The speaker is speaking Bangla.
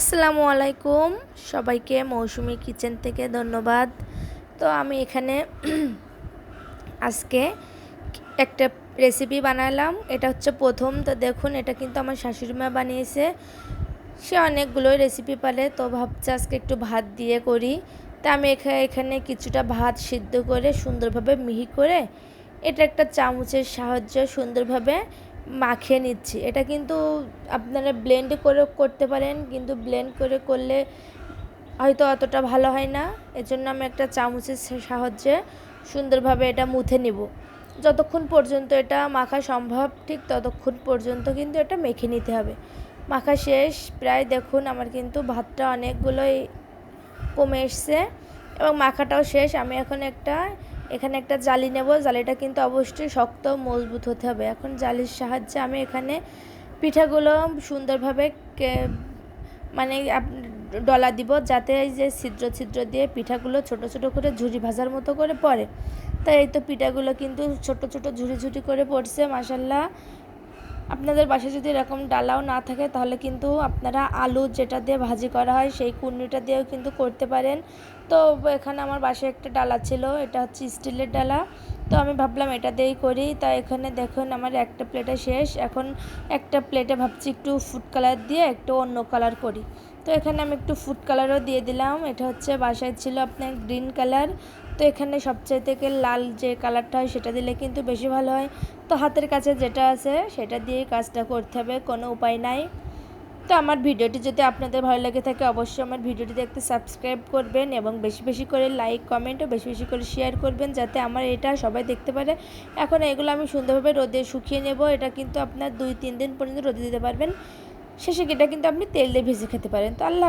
আসসালামু আলাইকুম। সবাইকে মৌসুমি কিচেন থেকে ধন্যবাদ। তো আমি এখানে আজকে একটা রেসিপি বানালাম। এটা হচ্ছে প্রথম। তো দেখুন, এটা কিন্তু আমার শাশুড়ি মা বানিয়েছে। সে অনেকগুলোই রেসিপি পারে তো ভাবছে আজকে একটু ভাত দিয়ে করি। তা আমি এখানে কিছুটা ভাত সিদ্ধ করে সুন্দরভাবে মিহি করে, এটা একটা চামচের সাহায্যে সুন্দরভাবে মাখিয়ে নিচ্ছি। এটা কিন্তু আপনারা ব্লেন্ড করে করতে পারেন, কিন্তু ব্লেন্ড করে করলে হয়তো অতটা ভালো হয় না। এজন্য আমি একটা চামচের সাহায্যে সুন্দরভাবে এটা মুথে নিব। যতক্ষণ পর্যন্ত এটা মাখা সম্ভব, ঠিক ততক্ষণ পর্যন্ত কিন্তু এটা মেখে নিতে হবে। মাখা শেষ, প্রায় দেখুন আমার কিন্তু ভাতটা অনেকগুলোই কমে এসছে এবং মাখাটাও শেষ। আমি এখন একটা এখানে একটা জালি নেব। জালিটা কিন্তু অবশ্যই শক্ত, মজবুত হতে হবে। এখন জালির সাহায্যে আমি এখানে পিঠাগুলো সুন্দরভাবে মানে ডলা দিব যাতে এই যে ছিদ্র ছিদ্র দিয়ে পিঠাগুলো ছোট ছোট করে ঝুড়ি ভাজার মতো করে পড়ে। তাই এই তো পিঠাগুলো কিন্তু ছোট ছোট ঝুড়ি ঝুড়ি করে পড়ছে মাসাল্লাহ আপনাদের বাসায় যদি এরকম ডালাও না থাকে, তাহলে কিন্তু আপনারা আলু যেটা দিয়ে ভাজি করা হয়, সেই কুন্নিটা দিয়েও কিন্তু করতে পারেন। তো এখানে আমার বাসায় একটা ডালা ছিল, এটা হচ্ছে স্টিলের ডালা। তো আমি ভাবলাম এটা দিয়েই করি। তা এখানে দেখুন আমার একটা প্লেটে শেষ। এখন একটা প্লেটে ভাবছি একটু ফুড কালার দিয়ে একটু অন্য কালার করি। তো এখানে আমি একটু ফুড কালারও দিয়ে দিলাম। এটা হচ্ছে বাসায় ছিল আপনার গ্রিন কালার তো এখানে সবচেয়ে থেকে লাল যে কালারটা হয় সেটা দিলে কিন্তু বেশি ভালো হয়। তো হাতের কাছে যেটা আছে সেটা দিয়ে কাজটা করতে হবে, কোনো উপায় নাই। তো আমার ভিডিওটি যদি আপনাদের ভালো লেগে থাকে অবশ্যই আমার ভিডিওটি দেখতে সাবস্ক্রাইব করবেন এবং বেশি বেশি করে লাইক, কমেন্ট ও বেশি বেশি করে শেয়ার করবেন যাতে আমার এটা সবাই দেখতে পারে। এখন এগুলো আমি সুন্দরভাবে রোদে শুকিয়ে নেব, এটা কিন্তু আপনার দুই তিন দিন পর্যন্ত রোদে দিতে পারবেন। শেষে এটা কিন্তু আপনি তেল দিয়ে ভেজে খেতে পারেন। তো আল্লাহ